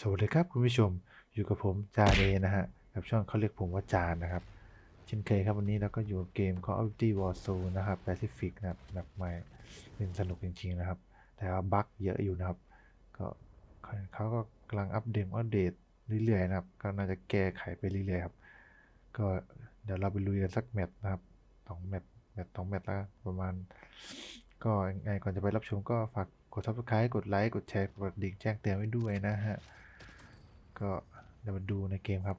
สวัสดีครับคุณผู้ชมอยู่กับผมจาเอนะฮะกับช่องเขาเรียกผมว่าจานนะครับ เช่นเคยครับวันนี้เราก็อยู่กับเกม Call of Duty Warzone นะครับ Pacific นะครับแบบใหม่เป็นสนุกจริงๆนะครับ แต่ว่าบั๊กเยอะอยู่นะครับ ก็เขาก็กำลังอัปเดตอัปเดตเรื่อยๆนะครับก็น่าจะแก้ไขไปเรื่อยๆครับก็เดี๋ยวเราไปลุยกันสักแมตช์นะครับสองแมตช์แมตช์สองแมตช์แล้วประมาณ ก็ยังไงก่อนจะไปรับชมก็ฝากกด subscribe กดไลค์กดแชร์กดดิ่งแจ้งเตือนไว้ด้วยนะฮะ ก็เดี๋ยวมาดูในเกมครับ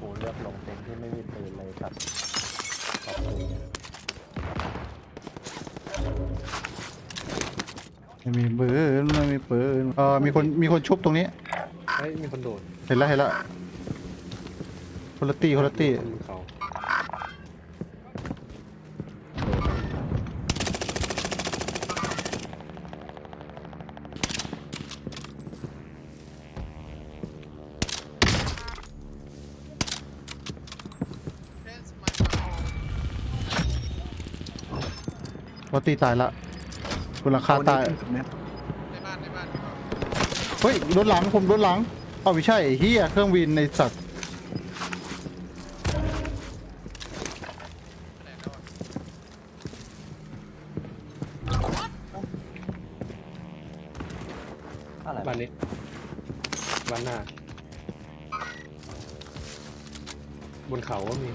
กูเลือกลงเต็มที่ไม่มีปืนเลยครับขอบคุณ ไม่มีปืนไม่มีปืนเออมีคนมีคนชุบตรงนี้เฮ้ยมีคนโดดเห็นแล้วเห็นแล้วคนละตี้คนละตี้บนเขาคนละตี้ตายละบนหลังคาตายในบ้านในบ้าน เฮ้ยรถหลังผมรถหลังเอาไม่ใช่ไอ้เฮียเครื่องบินในสัตว์แตกแล้วอะอะไรบ้านนี้บ้านหน้า บนเขาก็มี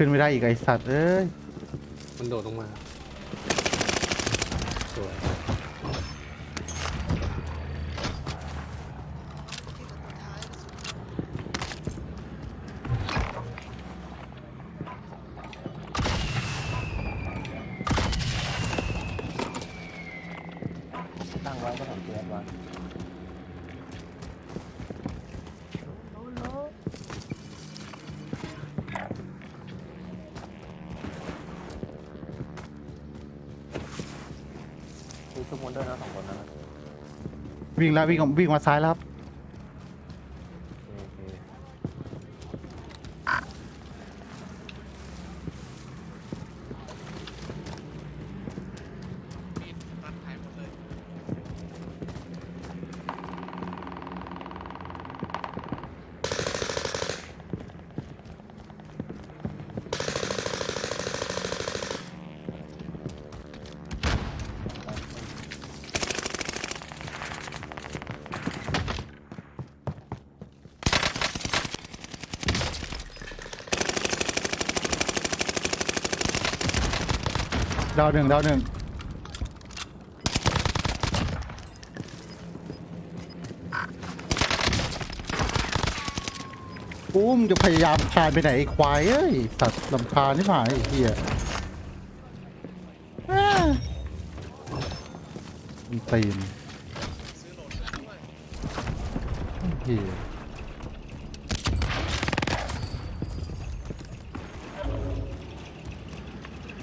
ขึ้นไม่ได้อีกไอสัตว์เอ้ย มันโดดลงมา สวย วิ่งแล้ววิ่งวิ่งมาซ้ายแล้วครับ โอเค มีดตัดหายหมดเลย ดาวหนึ่งดาวหนึ่งอุ้มจะพยายามคลานไปไหนไอ้ควายเอ้ยสัตว์ลำคาญนี่หมาไอ้เหี้ยอ้ามันตีนไอ้เหี้ย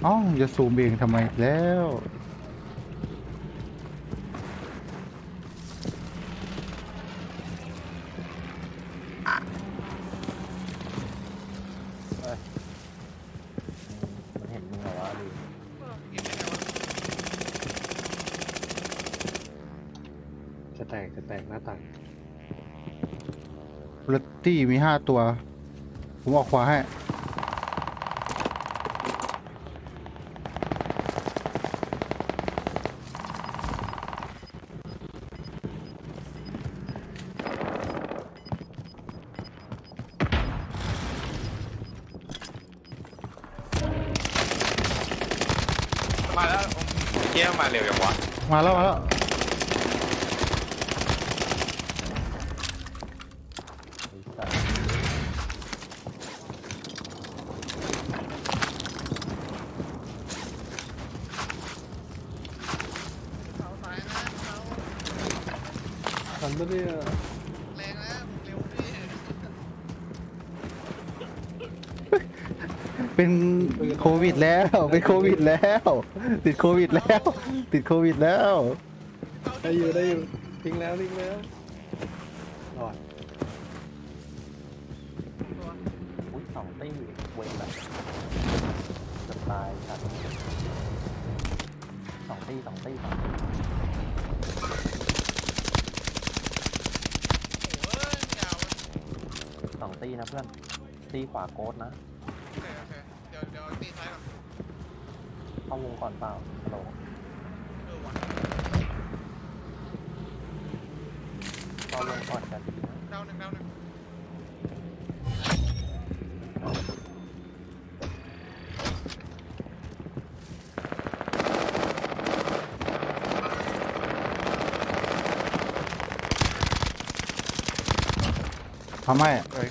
เอ้าจะซูมเองทำไมอีกแล้วมันเห็นมึงเหรอวะดิเออเก็บได้ไงวะจะแตกจะแตกหน้าต่างลัตตี้มีห้าตัว ผมออกขวาให้ มาแล้วผมเกมงมาเร็วอย่างวะมาแล้วมาแล้วไอ้สัตว์เสาสายนะเสาทันปะเนี่ย เป็นโควิดแล้ว เป็นโควิดแล้ว ติดโควิดแล้ว ติดโควิดแล้ว ได้อยู่ได้อยู่ทิ้งแล้วทิ้งแล้วรอดอุ้ยสองตี้เวงแบบจะตายสัตว์สองตี้สองตี้สองตี้โอ้ยยาวสองตี้นะเพื่อนตีขวาโกดนะโอเคโอเค เดี๋ยวเดี๋ยวตีซ้ายก่อนเข้าวงก่อนเปล่าฮัลโหลเออว่ะเข้าวงก่อนจะดีนะดาวหนึ่งดาวหนึ่งทำไมเฮ้ย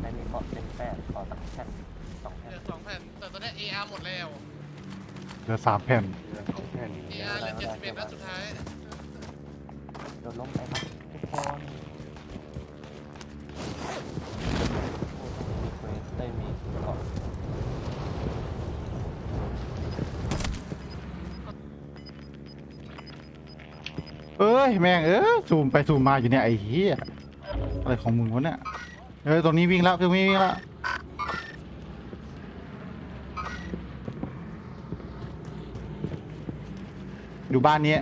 ในนี้เกาะเจ็ดแปดเกาะสักแผ่นสองแผ่น เหลือสองแผ่นแต่ต อนนี้ AR หมดแล้วเหลือสามแผ่นแค่นี้ AR เหลือเจ็ดสิบเอ็ดนัดสุดท้ายโดนล้มไปครับทุกคนโอ้ต้องมีเควสได้มีเกาะเอ้ยแม่งเอ้ยซูมไปซูมมาอยู่เนี่ยไอ้เหี้ยอะไรของมึงวะเนี่ยเออตรงนี้วิ่งแล้วคือวิ่งวิ่งแล้ว อยู่บ้านนี้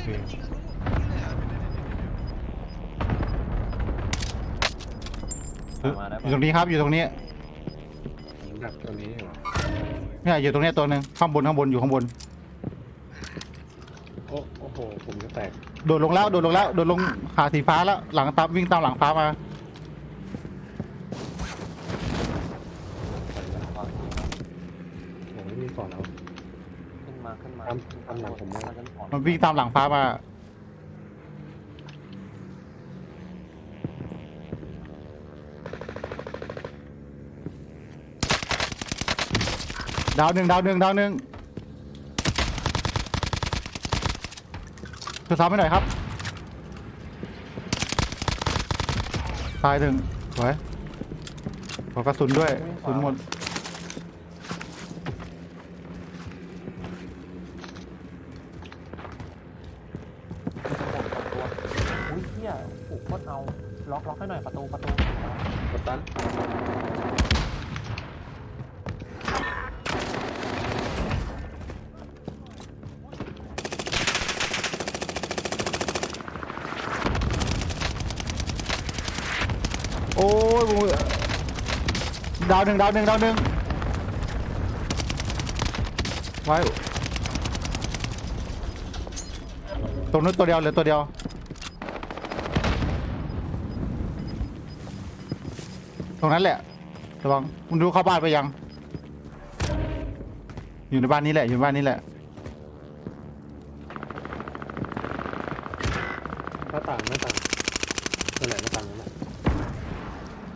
เฮ้ยมันยิงทะลุนี่เลยเหรอเดี๋ยวเดี๋ยวเดี๋ยวเดี๋ยวมาได้อปะยู่ตรงนี้ครับอยู่ตรงนี้ผมดักตัวนี้เหรอเนี่ยอยู่ตรงเนี้ยตัวหนึ่งข้างบนข้างบนอยู่ข้างบน โอ้โอ้โห ผมจะแตกโดดลงแล้วโดดลงแล้วโดดลงหาสีฟ้าแล้วหลังตามวิ่งตามหลังฟ้ามา ก่อน ผมไม่มีก่อนเอา ขึ้นมาขึ้นมา ตามตามหลังผมมา ขึ้นก่อน มันวิ่งตามหลังฟ้ามา ดาวหนึ่งดาวหนึ่งดาวหนึ่งช่วยซ้ำให้หน่อยครับ ตายหนึ่งสวยขอกระสุนด้วยกระสุนหมด ตัวอุ้ยเฮียโอ้โหโคตรเอา ล็อกล็อกใหน่อยประตูประตูกดตันโอ้ยดาวหนึ่งดาวหนึ่งดาวหนึ่งไว้ตรงนู้นตัวเดียวเหลือตัวเดียว ตรงนั้นแหละระวังมึงดูเข้าบ้านไปยัง อยู่ในบ้านนี้แหละอยู่ในบ้านนี้แหละหน้าต่างหน้าต่างตัวไหนหน้าต่างนั่นแหละ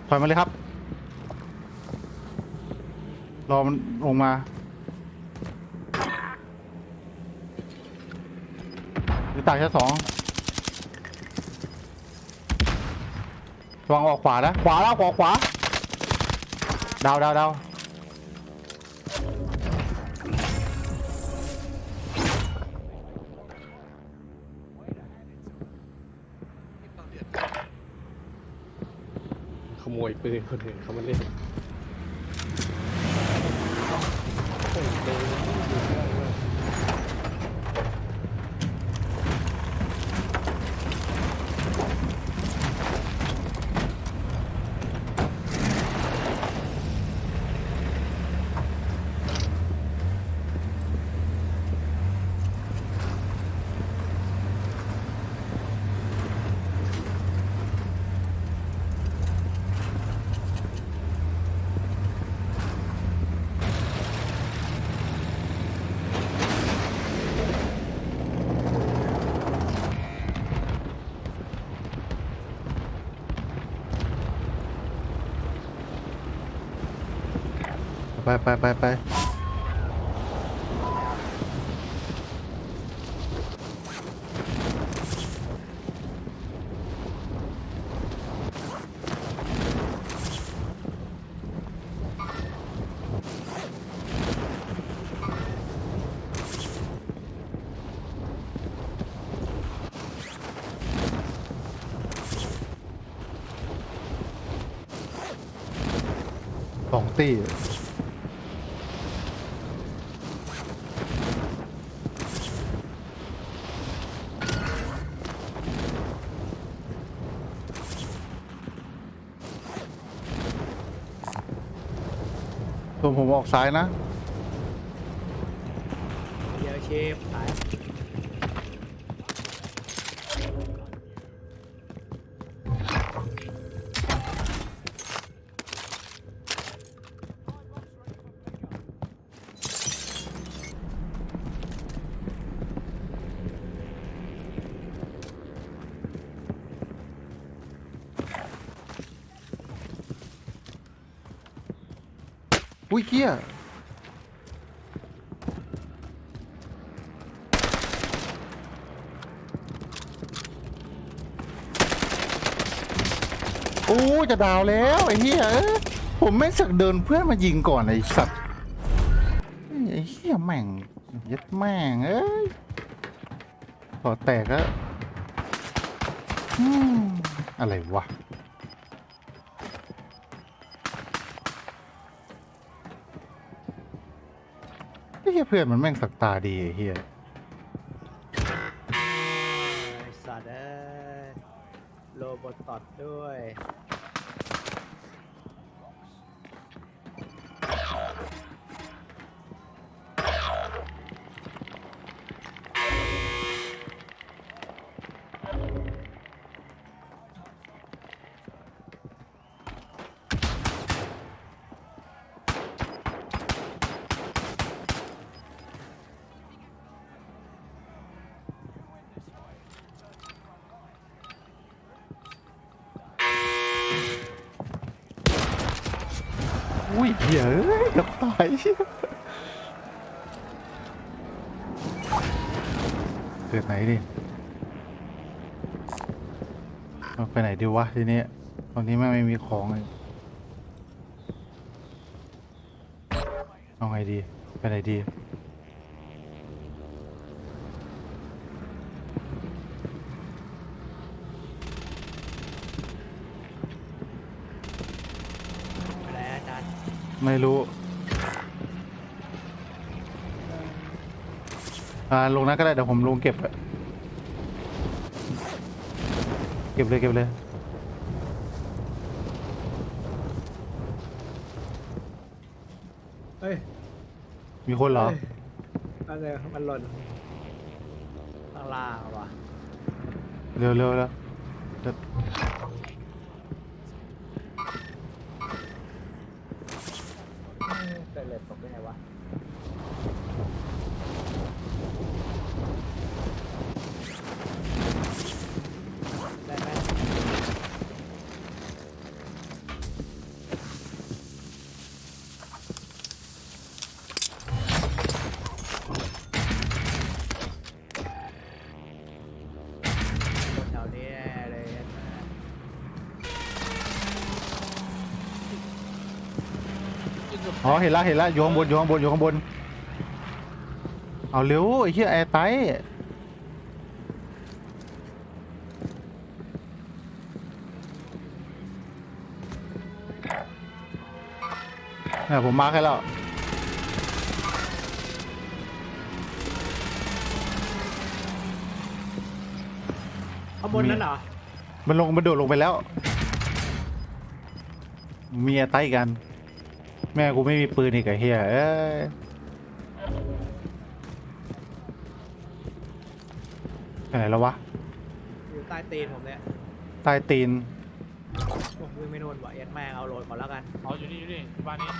ถอยมาเลยครับ รอมันลงมาหรือต่างชั้นสองระวังออกขวานะ ขวาแล้วขวาขวา ดาวดาวดาวขโมยปืนคนอื่นเขามาเล่นโอ้ย ไปไปไปไปสองตี ออกซ้ายนะ เดี๋ยวเชฟไป อุ้ยเกี้ยโอ้จะดาวแล้วไอ้เหี้ยเอ้ยผมไม่สักเดินเพื่อนมายิงก่อนไอ้สัตว์ไอ้เหี้ยแม่งยัดแม่งเอ้ยขอแตกแล้วอืมอะไรวะ เหี้ยเพื่อนมันแม่งสักตาดีไอ้เฮียไอ้สัตว์เอ้ยโรบอตตอดด้วย อุ้ยเหี้ยเอ้ยเกับตายเกิดไหนดิเอาไปไหนดีวะทีนี้ตอนนี้แม่ไม่มีของเลยเอาไงดี ไปไหนดี ไปแล้วอาจารย์ ไม่รู้อ่าลงนั้นก็ได้เดี๋ยวผมลงเก็บอะเก็บเลยเก็บเลยเฮ้ยมีคนเหรอเฮ้ยอะไรมันหล่นข้างล่างว่ะ เร็วเร็วแล้วเดี๋ยว อ๋อเห็นละเห็นละอยู่ข้างบนอยู่ข้างบนอยู่ข้างบน เอาเร็วไอ้เหี้ยแอร์ไตเนี่ยผมมาร์คให้แล้วข้างบนนั่นเหรอ มันลงมันโดดลงไปแล้วมีแอร์ไตกัน แม่กูไม่มีปืนอีกไอ้เหี้ยเอ้ยไปไหนแล้ววะ อยู่ใต้ตีนผมเนี่ยใต้ตีน ผมวิ่งไม่โดนว่ะยัดแม่งเอาโหลดก่อนแล้วกันอ๋ออยู่นี่อยู่นี่บ้านนี้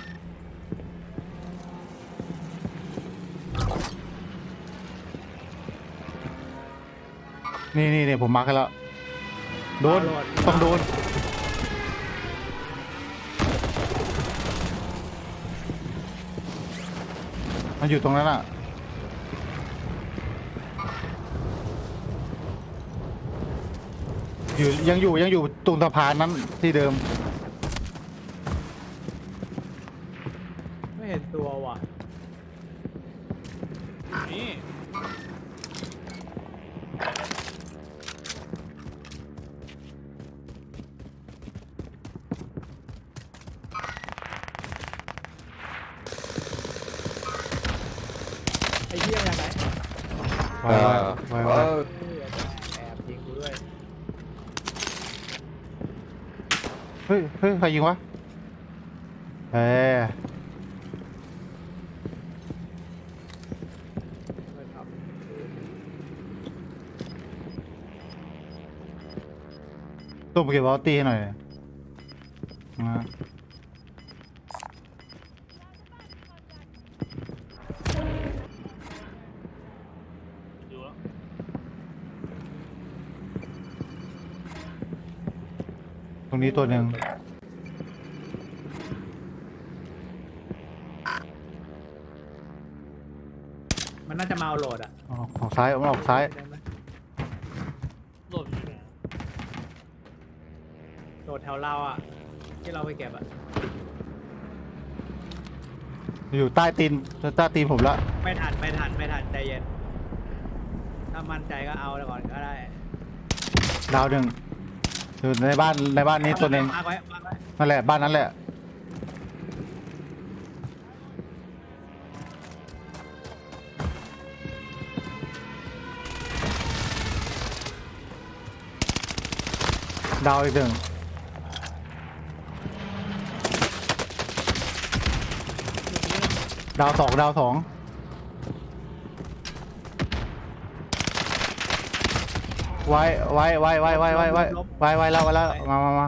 นี่นี่นี่ผมมาร์คให้แล้ว โดนเอาโหลดต้องโดน มันอยู่ตรงนั้นอะ อยู่ยังอยู่ยังอยู่ตรงสะพานนั้นที่เดิม ไม่เห็นตัวว่ะ นี่ ไอ้เหี้ยมาจากไหน ไว้ไว้ไว้ไว้ แอบยิงกูด้วย เฮ้ยเฮ้ยใครยิงวะเอ้ยไม่ทตุ้มเก็บบอลตี้ให้หน่อยนะ ดูแล้ว ต รงนี้ตัวหนึ่งำมันน่าจะมาเอาโหลดอะออกออกซ้ายมันออกซ้าย ได้ไหมโหลดอยู่ไหนโหลดแถวเราอะ ที่เราไปเก็บอะ อยู่ใต้ตีนใต้ตีนผมละไม่ทันไม่ทันไม่ทันใจเย็น ถ้ามั่นใจก็เอาแล้วก่อนก็ได้ ดาวหนึ่ง อยู่ในบ้านในบ้านนี้ตัวหนึ่งมาไว้มาไว้นั่นแหละบ้านนั้นแหละ ดาวอีกหนึ่งดาวสองดาวสอง ไว้ไว้ไว้ไว้ไว้ไว้ไว้ไว้ไว้แล้วไว้แล้วมามามา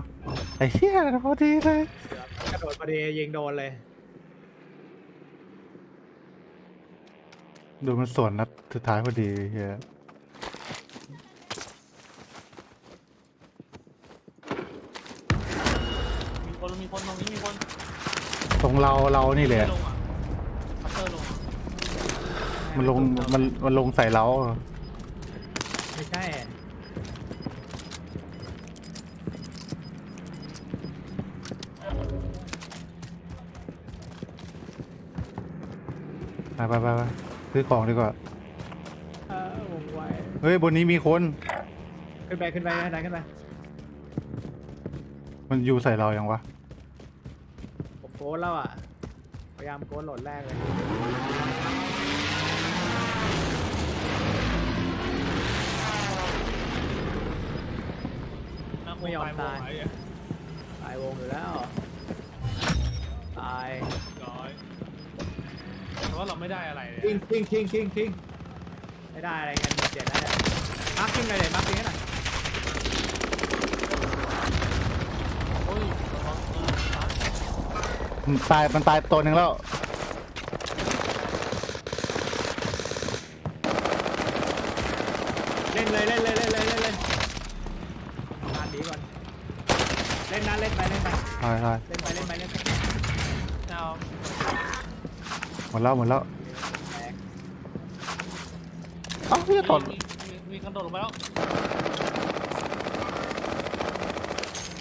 ไอ้เหี้ยพอดีเลยกระโดดพอดียิงโดนเลย ดูมันสวนนัดสุดท้ายพอดีเฮียมีคนมีคนตรงนี้มีคนตรงเราเรานี่แหละลงอะคัตเตอร์ลงอะมันลงมันมันลงใส่เรา ไม่ใช่ ไปไปไปไปซื้อของดีกว่า เออวงไว้เฮ้ยบนนี้มีคน ขึ้นไปขึ้นไปดันขึ้นไปมันอยู่ใส่เรายังวะ ผมโกนแล้วอะ พยายามโกนโหลดแรกเลยน่าไม่ยอมตายไอ้เหี้ตายวงอยู่แล้ว ตายร้อยแต่ ว่าเราไม่ได้อะไรเลยคิงคิงคิงคิงคิงไม่ได้อะไรกันเจ็ดแล้วเนี่ยมาร์คคิงเลยเลยมาร์คคิงให้หน่อยโอ้ยเราต้องเออตายมันตายมันตายตัวหนึ่งแล้วเล่นเลยเล่นเลยเล่นเลยเล่นเลยงานดีก่อนเล่นนะเล่นไปเล่นไป ตายตายเล่น ดแล้วหมดแล้วแตกเอ้าพี่ตอนมีมีมีคนโดดลงไปแล้ว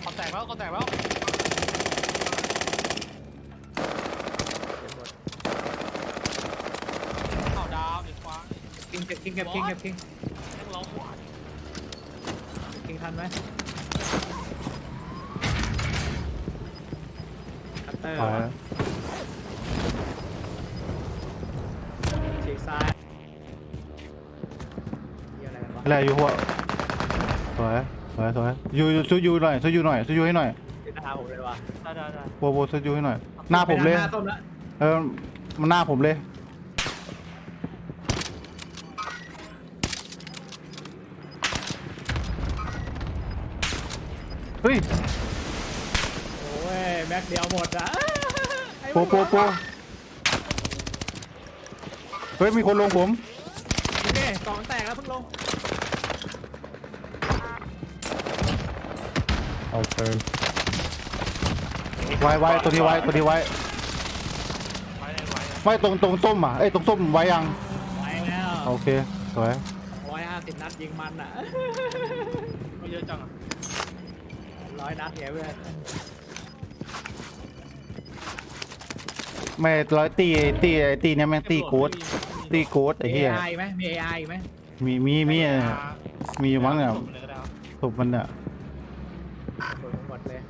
ก็แตกแล้วก็แตกแล้วเจ็บหมดเอาดาวอีกฟ้าคิงเก็บคิงเก็บคิงเก็บคิงยังร้องหวานคิงทันไหมคัตเตอร์ตายฉี เหี้ยอะไรกันวอยู่หัวสวยสวยสวยอยู่อยู่ช่วยอยู่หน่อยช่วยอยู่หน่อยช่วยอยู่ให้หน่อยหน้าผมเลยว่ะได้ได้ได้โบโบช่วยอยู่ให้หน่อย หน้าผมเลยหน้าส้มละเออมันหน้าผมเลย เฮ้ยโอ้ยแม็กเดียวหมดอะไอ้โปโปโปเฮ้ย มีคนลงผม โอเคกล่องแตกแล้วเพิ่งลง เอาเติมไว้ไว้ตัวนี้ไว้ตัวนี้ไว้ไปเลยไว้อะไม่ตรงตรงส้มอะเอ้ยตรงส้มไว้ยังไปแล้วโอเคสวยร้อยห้าสิบนัดยิงมันอะ ไม่เยอะจังอะร้อยนัดเนี่ยเพื่อนไม่ร้อยตีตีตีเนี่ยแม่งตีโกด ตีโกดไอ้มีเหี้ย AI ไหมมี AI ไหมมีมีมีเออมีอยู่มั้งเนี่ยส่เลยก็ได้ครับศพมันเนี่ยกดหมดเลย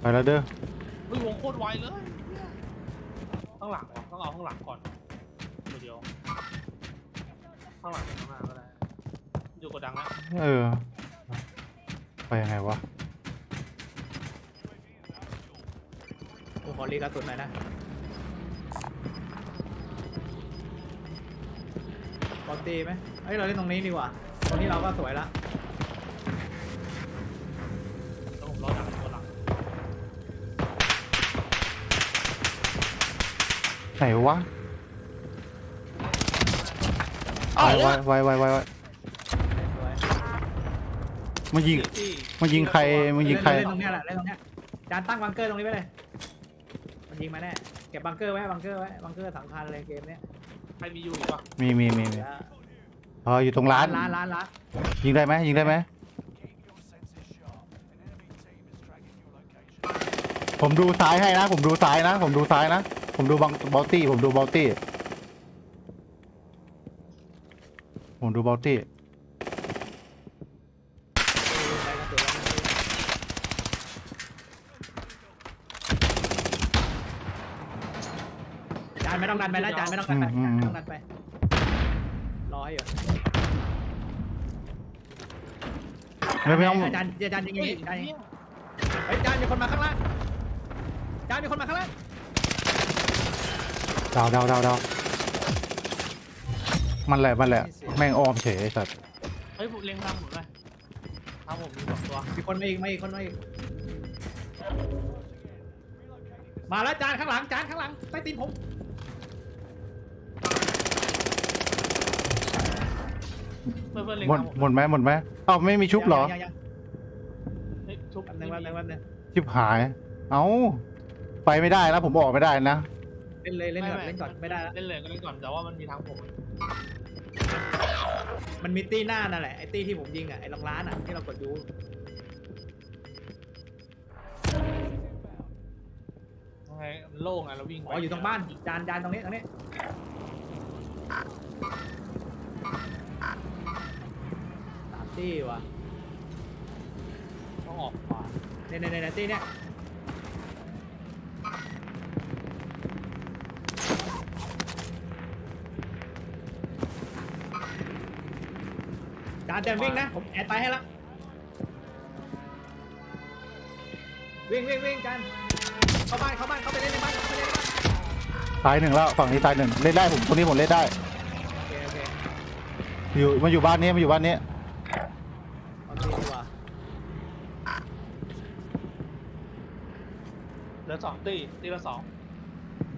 ไปแล้วเด้อเฮ้ยวงโคตรไวเลยข้างหลังวะต้องเอาข้างหลังก่อนตัวเดียวข้างหลังข้างหน้าก็ได้อยู่กดดังแล้วเออ ไปยังไงวะผมขอรีกระสุนหน่อยนะ บอลตีไหมเฮ้ยเราเล่นตรงนี้ดีกว่าตรงนี้เราก็สวยละแล้วผมรอดังตัวหลังไหนวะไว้ไว้ไว้ไว้ไว้ไว้สวยมันยิงที่มันยิงใครมันยิงใคร เล่นตรงเนี้ยแหละเล่นตรงเนี้ยจานตั้งบังเกอร์ตรงนี้ไว้เลย มันยิงมาแน่เก็บบังเกอร์ไว้บังเกอร์ไว้บังเกอร์สำคัญเลยเกมเนี้ย ใครมีอยู่อีกปะมีมีมีมีอ๋ออยู่ตรงร้าน ร้านร้านร้านยิงได้ไหมยิงได้ไหมผมดูซ้ายให้นะ ผมดูซ้ายนะ ผมดูซ้ายนะ ผมดูบังบอลตี้ ผมดูบอลตี้ ผมดูบอลตี้ ใช้กระสุนแล้วมัน จานไม่ต้องดันไปนะจานไม่ต้องดันไปอืมอืมอืม ไม่ต้องดันไปรอให้อยู่ไม่ไม่ต้องอาจารย์อาจารย์ยิงอย่างเฮ้ยนี้อาจารย์ยิงเนี่ยเฮ้ยจานมีคนมาข้างล่างจานมีคนมาข้างล่างดาวดาวดาวดาวมันแหละมันแหละแม่งอ้อมเฉยไอ้สัตว์เฮ้ยผมเล็งทางผมเลยทางผมมีสองตัวมีคนมาอีกมาอีกคนมาอีกมาแล้วจานข้างหลังจานข้างหลังใต้ตีนผม พื่อนเพื่อนเล็งหมดทางผมหมดไหมหมดไหมเอ้าไม่มีชุบเหรอยังยังยังเฮ้ยชุบแป๊บนึงแป๊บนึงแป๊บนึงชิบหาย เอ้าไปไม่ได้แล้วผมออกไม่ได้นะเล่นเลยเล่นก่อนเล่นก่อนไม่ได้ละเล่นเลยก็เล่นก่อนแต่ว่ามันมีทางผมมันมีตีหน้านั่นแหละไอ้ตีที่ผมยิงอะไอ้ลองร้านอะที่เรากดยูยังไงมันโล่งไงเราวิ่งอ๋ออยู่ตรงบ้านจานจานตรงนี้ตรงนี้สาม ตีว่ะต้องออกขวาเนี่ยเนี่ยเนี่ยตีเนี่ยจานเต็มวิ่งนะ ผมแอดไปให้ละ วิ่งวิ่งวิ่งจานเข้าบ้านเข้าบ้านเข้าไปเล่นในบ้านเข้าไปเล่นในบ้าน ตายหนึ่งแล้วฝั่งนี้ตายหนึ่งเล่นได้ผมตรงนี้ผมเล่นได้ โอเคโอเค อยู่มาอยู่บ้านนี้มาอยู่บ้านนี้ โอเคดีกว่า เหลือสอง ตีตีละสอง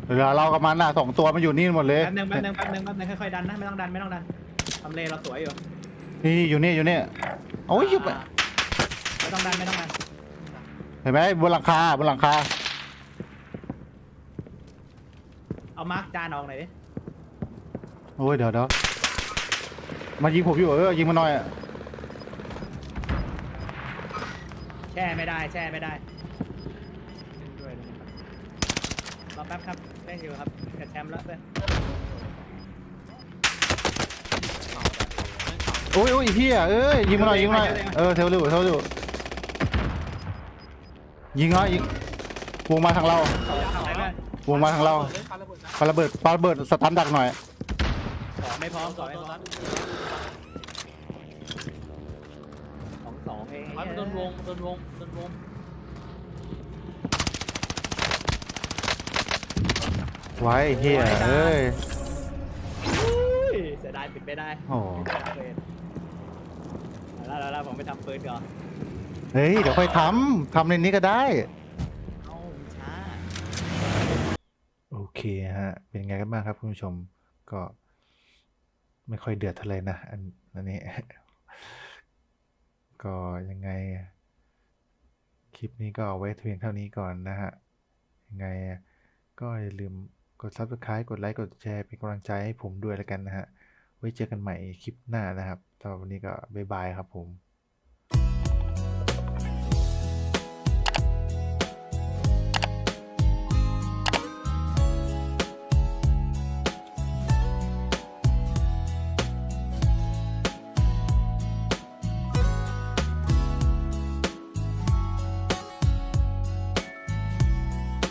เหลือเรากับมันน่ะสองตัวมันอยู่นี่หมดเลยแป๊บนึงแป๊บนึงแป๊บนึงแป๊บนึงค่อยๆดันนะไม่ต้องดันไม่ต้องดันทำเลเราสวยอยู่นี่อยู่นี่อยู่นี่โอ้ยอยู่ไปไม่ต้องดันไม่ต้องดันเห็นไหมบนหลังคาบนหลังคาเอามาร์กจานออกหน่อยดิโอ้ยเดี๋ยวเดี๋ยวมายิงผมอยู่เออยิงมาหน่อยอะแช่ไม่ได้แช่ไม่ได้ด้วย รอแป๊บครับเล่นอยู่ครับจะแชมป์แล้วเพื่อนโอ้ยโอ้ยเฮียเอ้ยยิงมาหน่อยยิงมาหน่อยเออเทลอยู่เทลอยู่ยิงเนาะยิงวงมาทางเราเอาไหนเลยวงมาทางเราเล่นคาระเบิดนะปาระเบิดปาระเบิดสตันดักหน่อย สองไม่พร้อมสตัอวงไม่พร้อนั้มนสองสองเอง มันโดนวงโดนวงโดนวง ไว้เฮียเอ้ยอุ้ยเสียดายปิดไม่ได้โอ้แล้วแล้วแล้วผมไปทำปืนก่อนเฮ้ย เดี๋ยวค่อยทำทำในนี้ก็ได้ เอาช้า โอเคฮะ เป็นไงกันบ้างครับคุณผู้ชม ก็ ไม่ค่อยเดือดเท่าไหร่นะ อันอันนี้ ก็ยังไง คลิปนี้ก็เอาไว้เพียงเท่านี้ก่อนนะฮะ ยังไงก็อย่าลืม กด Subscribe กดไลค์กดแชร์เป็นกำลังใจให้ผมด้วยแล้วกันนะฮะ ไว้เจอกันใหม่คลิปหน้านะครับสำหรับวันนี้ก็บ๊ายบายครับผม